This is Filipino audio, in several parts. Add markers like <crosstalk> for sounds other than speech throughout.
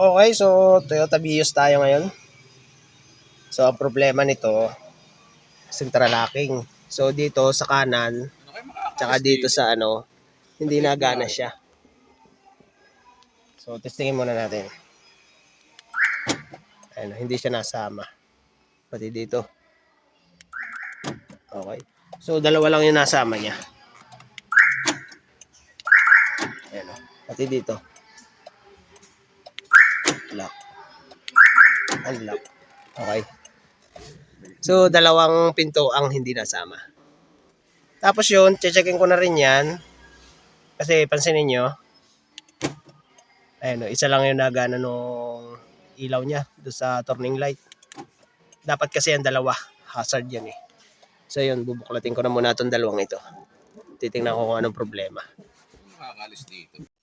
Okay, so Toyota Vios tayo ngayon. So, ang problema nito, central locking. So, dito sa kanan, tsaka dito sa ano, hindi nagana siya. So, testingin muna natin. Ayun, hindi siya nasama. Pati dito. Okay. So, dalawa lang yung nasama niya. Ayun, oh. pati dito. Lock. Unlock. Okay. So, dalawang pinto ang hindi nasama. Tapos yun, checkin ko na rin yan. Kasi pansinin nyo, ayun, isa lang yung nagana nung ilaw niya doon sa turning light. Dapat kasi ang dalawa. Hazard yan eh. So yun, bubuklatin ko na muna itong dalawang ito. Titingnan ko kung anong problema. Makakalis dito.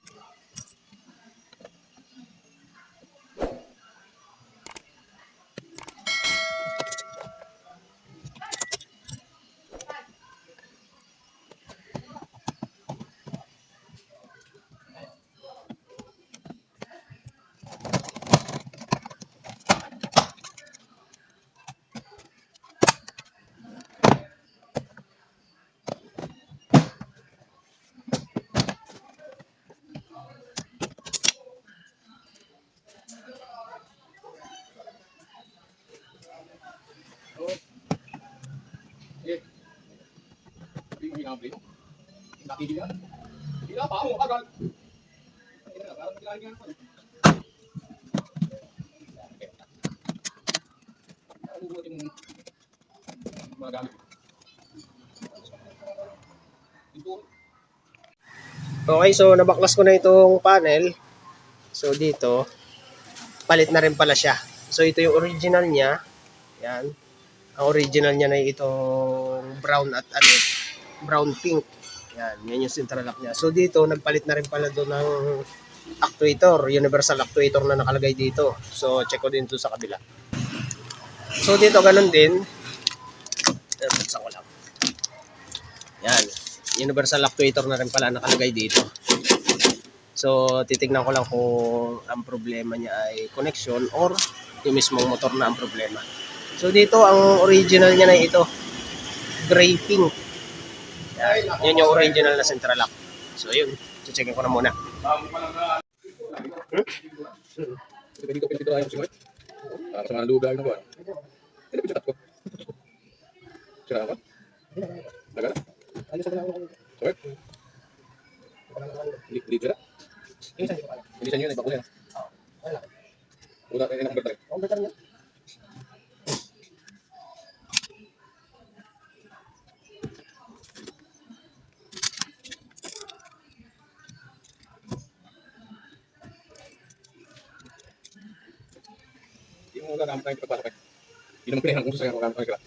Hindi na pre. Hindi na. Hindi na pa mo kagal. Hindi na parang kailangan ko. Ano mo mga gamit? Okay, so nabaklas ko na itong panel. So dito, palit na rin pala siya. So ito yung original niya. Yan. Ang original niya na itong brown at ano, brown pink. Yan, yan yung central lock niya. So dito, nagpalit na rin pala doon ng actuator, universal actuator na nakalagay dito. So check ko din to sa kabila. So dito, ganun din. Buksan ko lang. Yan. Universal actuator na rin pala nakalagay dito. So, titignan ko lang kung ang problema niya ay connection or yung mismong motor na ang problema. So, dito, ang original niya na ito. Gray pink. Yan. Yun yung original na central lock. So, yun. Checkin ko na muna. Ito pwede ko pinito tayo sa Para sa mga lugar ng buwan. Ito pwede ko. Sira ako? Tagal? Sorry? Hindi, hindi sira? Hindi sa inyo, nagbago yan. Wala kayo ng bertay. Hindi mo gagamit tayo pagpasok eh. Hindi naman pinahan kung saan ako gagamit tayo.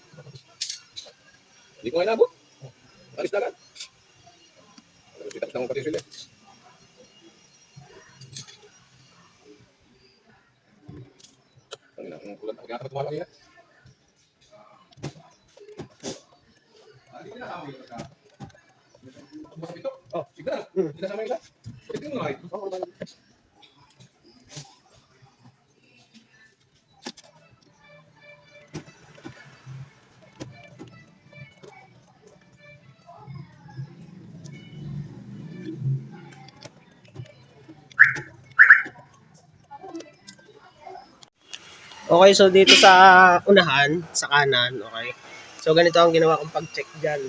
Hindi ko nga inabot. Alis na agad. Tapos na mo pati sila. Ang ina, ang kulat ako. Kaya tumawag kanina. Oh, sige na. Hindi na sama yung isa. Ito yung mga Okay, so dito sa unahan, sa kanan, okay. So ganito ang ginawa kong pag-check dyan.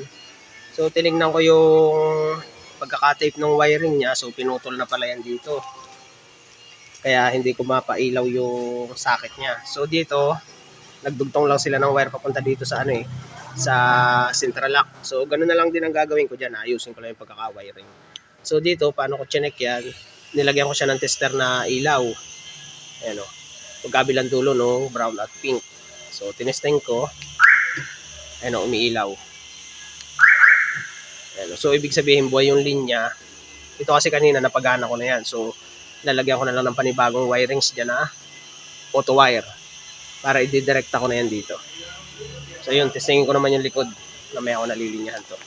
So tinignan ko yung pagkakatape ng wiring niya. So pinutol na pala yan dito. Kaya hindi ko mapailaw yung socket niya. So dito, nagdugtong lang sila ng wire papunta dito sa ano eh, sa central lock. So ganun na lang din ang gagawin ko dyan. Ayusin ko lang yung pagkaka-wiring. So dito, paano ko chinek yan? Nilagyan ko siya ng tester na ilaw. Ayan o magkabilang dulo no, brown at pink. So tinesting ko. Ano, umiilaw. Ano, so ibig sabihin buhay yung linya. Ito kasi kanina napagana ko na yan. So lalagyan ko na lang ng panibagong wirings diyan na auto wire para i-direkta ko na yan dito. So yun, testingin ko naman yung likod na may ako nalilinyahan to.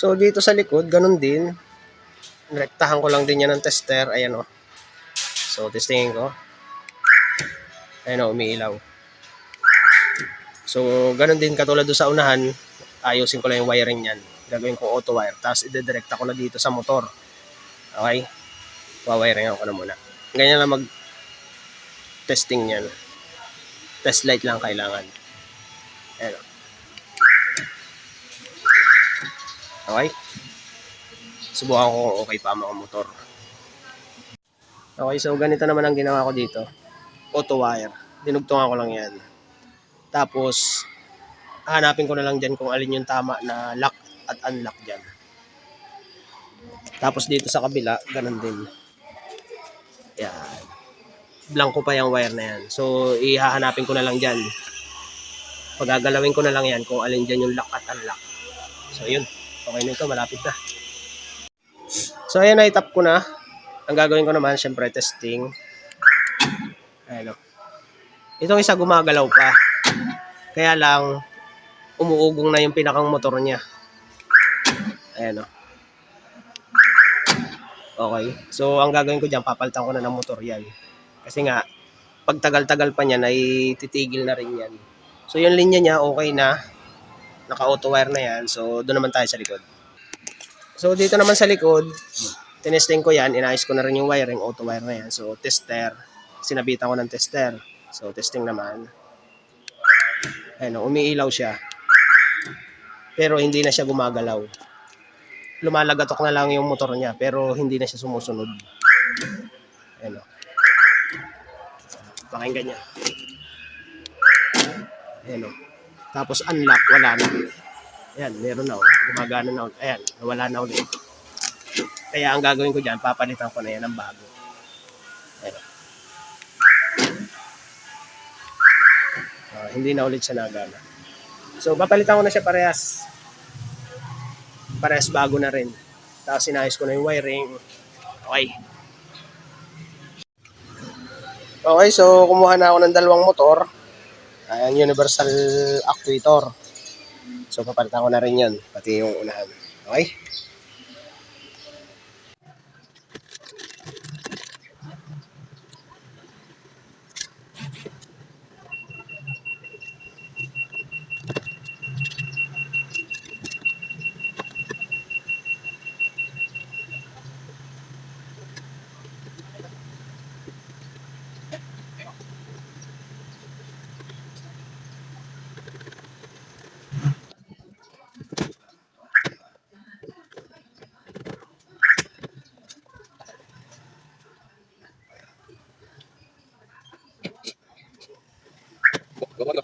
So, dito sa likod, ganun din. Rektahan ko lang din yan ng tester. Ayan o. So, testingin ko. Ayan o, umiilaw. So, ganun din katulad doon sa unahan. Ayusin ko lang yung wiring niyan. Gagawin ko auto wire. Tapos, idedirekta ko na dito sa motor. Okay? Wawiring ako na muna. Ganyan lang mag testing niyan. Test light lang kailangan. Ayan o. Okay? Subukan ko okay pa ang mga motor. Okay, so ganito naman ang ginawa ko dito. Auto wire. Dinugtungan ko lang yan. Tapos, hanapin ko na lang dyan kung alin yung tama na lock at unlock dyan. Tapos dito sa kabila, ganun din. Yan. Blanco pa yung wire na yan. So, ihahanapin ko na lang dyan. Pagagalawin ko na lang yan kung alin dyan yung lock at unlock. So, yun. Okay na ito. Malapit na. So, ayan, na-tap ko na. Ang gagawin ko naman, syempre, testing. Ayan o. Itong isa gumagalaw pa. Kaya lang, umuugong na yung pinakang motor niya. Ayan o. Okay. So, ang gagawin ko dyan, papalitan ko na ng motor yan. Kasi nga, pag tagal-tagal pa niyan, ay titigil na rin yan. So, yung linya niya, okay na. Naka-auto wire na yan. So, doon naman tayo sa likod. So, dito naman sa likod, tinesting ko yan. Inayos ko na rin yung wiring, auto wire na yan. So, tester. Sinabitan ko ng tester. So, testing naman. Ayun, umiilaw siya. Pero hindi na siya gumagalaw lumalagatok na lang yung motor niya pero hindi na siya sumusunod. Ayan o. Pakinggan niya. Ayan o. Tapos unlock, wala na. Ayan, meron na o. Gumagana na ulit. Ayan, wala na ulit. Kaya ang gagawin ko dyan, papalitan ko na yan ng bago. Ayan. Ah, hindi na ulit siya nagana. So, papalitan ko na siya parehas parehas bago na rin. Tapos sinayos ko na yung wiring. Okay. Okay, so kumuha na ako ng dalawang motor. Ayan, universal actuator. So papalitan ko na rin yan, pati yung unahan. Okay? Gawa ka.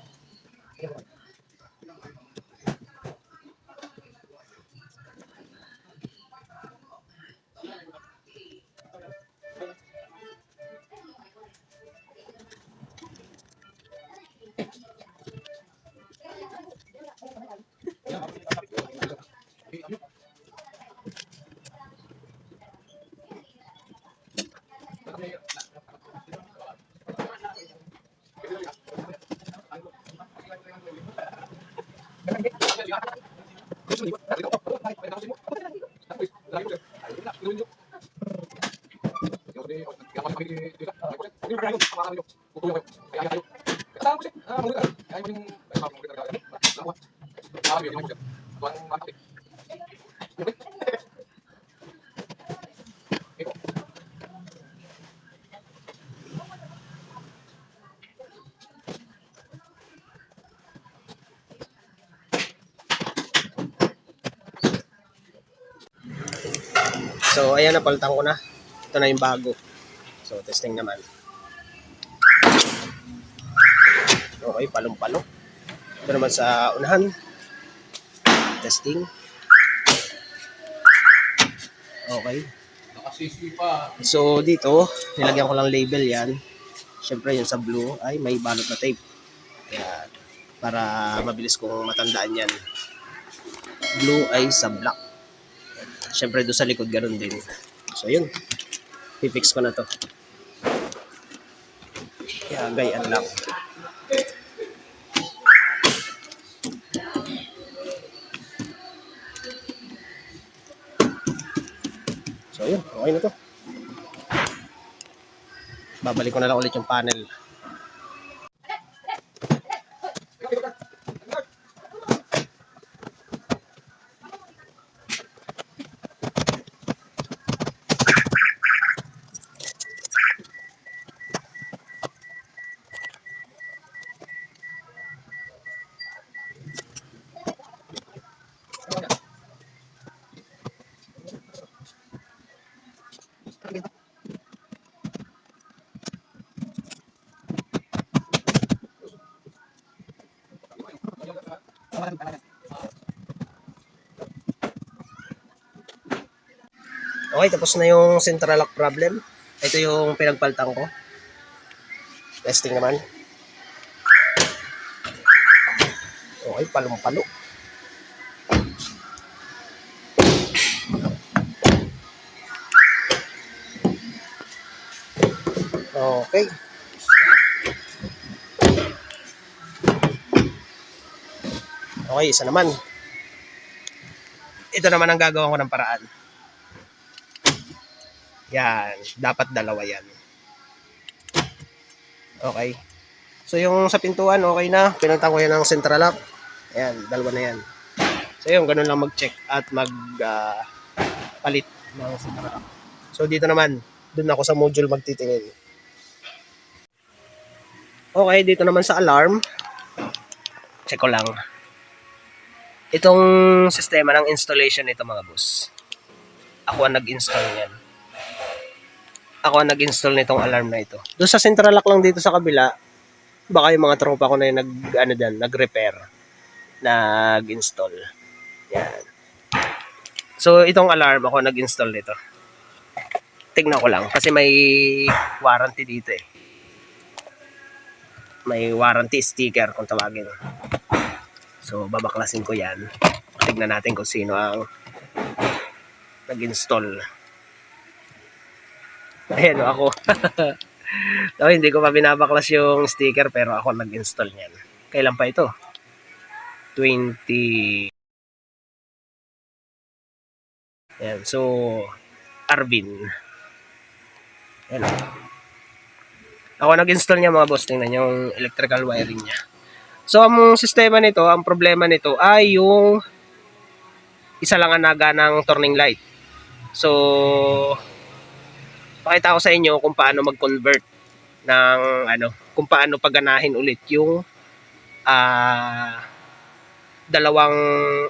So ayan, napalitan ko na. Ito na yung bago. So testing naman. Okay, palong-palo. Ito naman sa unahan. Testing. Okay. So dito, nilagyan ko lang label yan. Siyempre yung sa blue ay may balot na tape. Kaya para mabilis kong matandaan yan. Blue ay sa black. Siyempre doon sa likod ganun din. So yun. Pipix ko na to. Kaya gayaan lang. Ayun, okay na to. Babalik ko na lang ulit yung panel. Okay, tapos na yung central lock problem. Ito yung pinagpaltang ko. Testing naman. Okay, palong-palo. Okay. Okay, isa naman. Ito naman ang gagawin ko ng paraan. Yan, dapat dalawa yan. Okay. So yung sa pintuan, okay na. Pinuntan ko yan ng central lock. Ayan, dalawa na yan. So yun, ganun lang mag-check at mag ah, palit ng central lock. So dito naman, dun ako sa module magtitingin. Okay, dito naman sa alarm. Check ko lang. Itong sistema ng installation nito mga boss. Ako ang nag-install niyan ako ang nag-install nitong alarm na ito. Doon sa central lock lang dito sa kabila, baka yung mga tropa ko na yung nag, ano dyan, nag-repair, nag-install. Yan. So, itong alarm, ako nag-install nito. Tignan ko lang, kasi may warranty dito eh. May warranty sticker kung tawagin. So, babaklasin ko yan. Tignan natin kung sino ang nag-install. Ayan ako. <laughs> so, hindi ko pa binabaklas yung sticker pero ako nag-install niyan. Kailan pa ito? 20... Ayan, so, Arvin. Ayan. Ako nag-install niya mga boss. Tingnan yung electrical wiring niya. So, ang sistema nito, ang problema nito ay yung isa lang ang naga ng turning light. So, pakita ko sa inyo kung paano mag-convert ng ano, kung paano paganahin ulit yung ah dalawang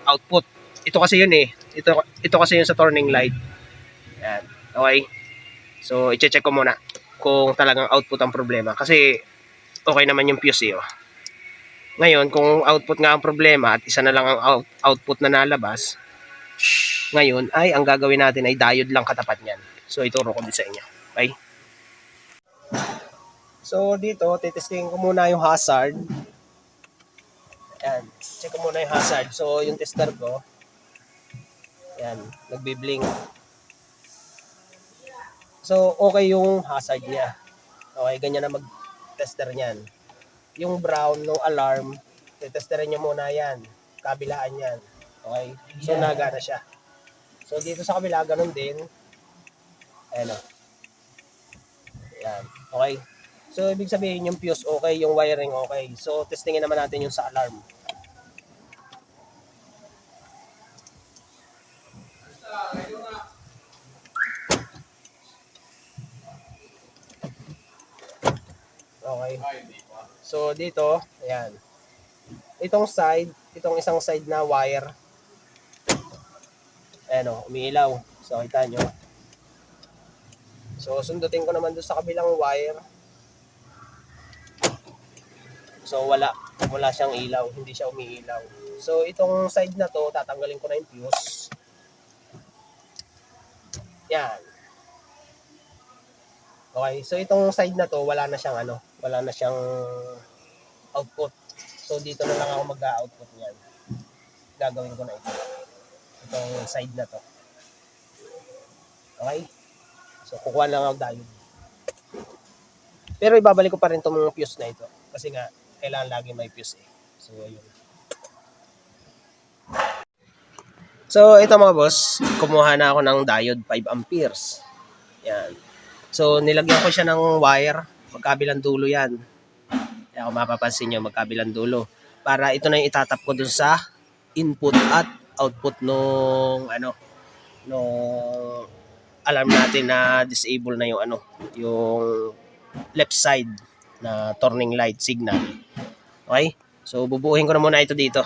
output. Ito kasi yun eh. Ito ito kasi yun sa turning light. Yan. Okay. So, i-check ko muna kung talagang output ang problema kasi okay naman yung fuse eh. Oh. Ngayon, kung output nga ang problema at isa na lang ang out- output na nalabas, ngayon ay ang gagawin natin ay diode lang katapat niyan. So, ituro ko din sa inyo. Okay? So, dito, titestingin ko muna yung hazard. Ayan. Check ko muna yung hazard. So, yung tester ko, ayan, nagbi-blink. So, okay yung hazard niya. Okay, ganyan na mag-tester niyan. Yung brown no alarm, titesterin nyo muna yan. Kabilaan yan. Okay? So, naga na siya. So, dito sa kabila, ganun din. Ayan o. Yan. Okay. So, ibig sabihin yung fuse okay, yung wiring okay. So, testingin naman natin yung sa alarm. Okay. So, dito, ayan. Itong side, itong isang side na wire, ayan o, umiilaw. So, kita nyo. So, sundutin ko naman doon sa kabilang wire. So, wala. Wala siyang ilaw. Hindi siya umiilaw. So, itong side na to, tatanggalin ko na yung fuse. Yan. Okay. So, itong side na to, wala na siyang ano, wala na siyang output. So, dito na lang ako mag-output niyan. Gagawin ko na ito. Itong side na to. Okay? So, kukuha lang ako diode. Pero ibabalik ko pa rin itong mga fuse na ito. Kasi nga, kailangan lagi may fuse eh. So, ayun. So, ito mga boss, kumuha na ako ng diode 5 amperes. Yan. So, nilagyan ko siya ng wire. Magkabilang dulo yan. Kaya kung mapapansin nyo, magkabilang dulo. Para ito na yung itatap ko dun sa input at output nung ano, nung alarm natin na disable na yung ano, yung left side na turning light signal. Okay? So, bubuuhin ko na muna ito dito.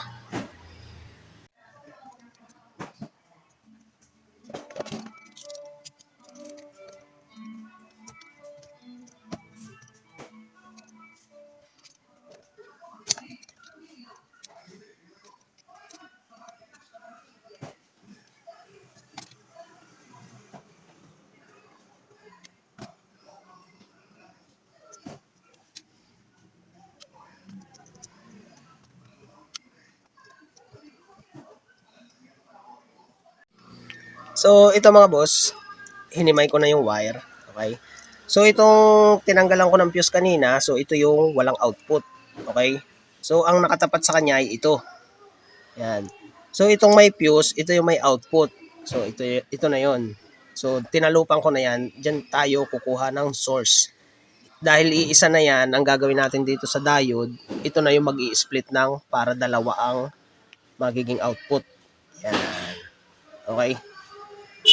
So, ito mga boss, hinimay ko na yung wire. Okay? So, itong tinanggalan ko ng fuse kanina, so ito yung walang output. Okay? So, ang nakatapat sa kanya ay ito. Yan. So, itong may fuse, ito yung may output. So, ito, ito na yon So, tinalupan ko na yan. Diyan tayo kukuha ng source. Dahil iisa na yan, ang gagawin natin dito sa diode, ito na yung mag split ng para dalawa ang magiging output. Yan. Okay?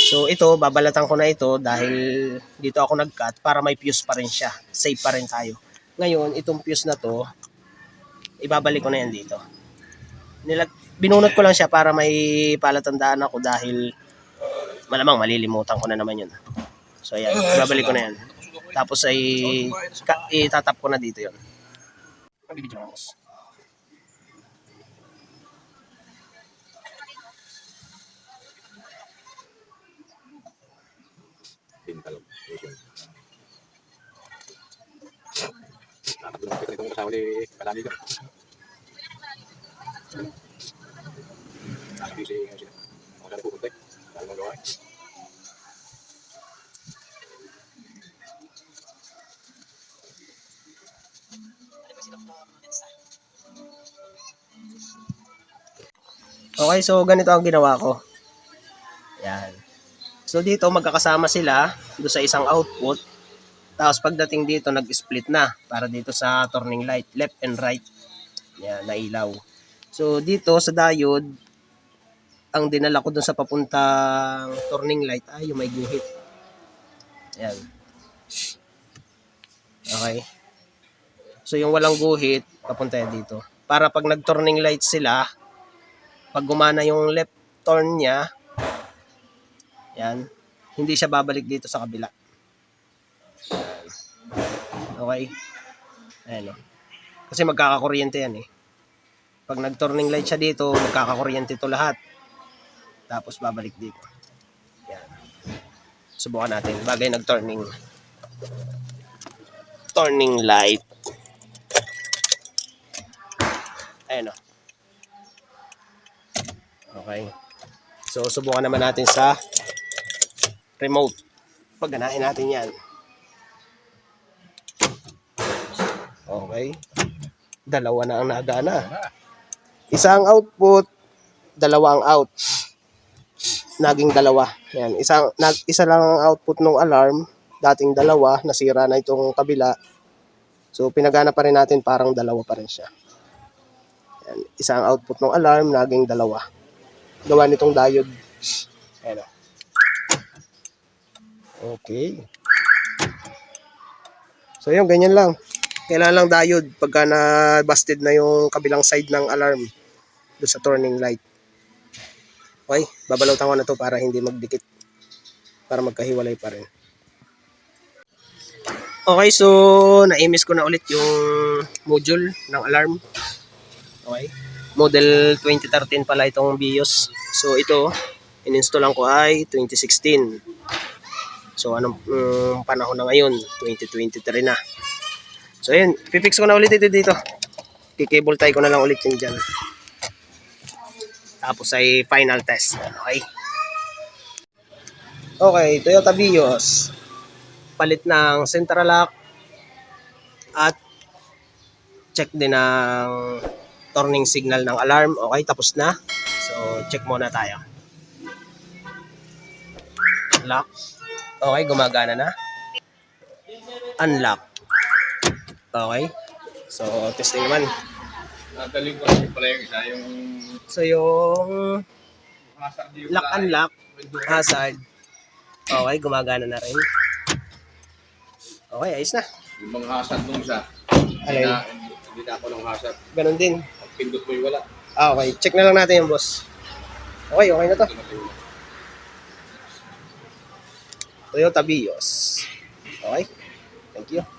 So ito, babalatan ko na ito dahil dito ako nag-cut para may fuse pa rin siya. Safe pa rin tayo. Ngayon, itong fuse na to, ibabalik ko na yan dito. Nilag binunot ko lang siya para may palatandaan ako dahil malamang malilimutan ko na naman yun. So ayan, ibabalik ko na yan. Tapos ay itatap ko na dito yun. Magbibidyo Tatakbo ng kapit nitong kasama ni Kalani ka. Nakabisi nga sila. Mga saan pupunta eh. Saan mga gawa eh. Okay, so ganito ang ginawa ko. Yan. So dito magkakasama sila do sa isang output. Tapos pagdating dito nag-split na para dito sa turning light, left and right. Yan, na ilaw. So dito sa diode, ang dinala ko dun sa papuntang turning light ay yung may guhit. Yan. Okay. So yung walang guhit, papunta yan dito. Para pag nag-turning light sila, pag gumana yung left turn niya, yan, hindi siya babalik dito sa kabila. Okay? Ayan o. Kasi magkakakuryente yan eh. Pag nag-turning light siya dito, magkakakuryente ito lahat. Tapos babalik dito. Yan. Subukan natin. Bagay nag-turning. Turning light. Ayan o. Okay. So, subukan naman natin sa remote. Pagganahin natin yan. Okay. Dalawa na ang nagana. Isang output, dalawang out. Naging dalawa. Yan. Isang, nag, isa lang ang output ng alarm. Dating dalawa, nasira na itong kabila. So, pinagana pa rin natin parang dalawa pa rin siya. Yan. Isang output ng alarm, naging dalawa gawa nitong diode. Ayan o. Okay. So yun, ganyan lang. Kailangan lang diode pagka na-busted na yung kabilang side ng alarm doon sa turning light. Okay, babalautan ko na to para hindi magdikit. Para magkahiwalay pa rin. Okay, so na-miss ko na ulit yung module ng alarm. Okay. Model 2013 pala itong BIOS. So ito, in-installan ko ay 2016. So anong mm, panahon na ngayon? 2023 na. So ayun, pipix ko na ulit ito dito. Kikable tie ko na lang ulit yun dyan. Tapos ay final test. Okay. Okay, Toyota Vios. Palit ng central lock at check din ng turning signal ng alarm. Okay, tapos na. So, check muna tayo. Lock. Okay, gumagana na. Unlock. Okay. So, testing naman. Nadaling ko lang pala yung isa, yung So, yung hazard yung lock hazard. Okay, gumagana na rin. Okay, ayos na. Yung mga hazard nung isa. Hindi na, hindi na ako ng hazard. Ganun din. Pag pindot mo yung wala. Ah, okay. Check na lang natin yung boss. Okay, okay na to. Toyota Vios. Okay. Thank you.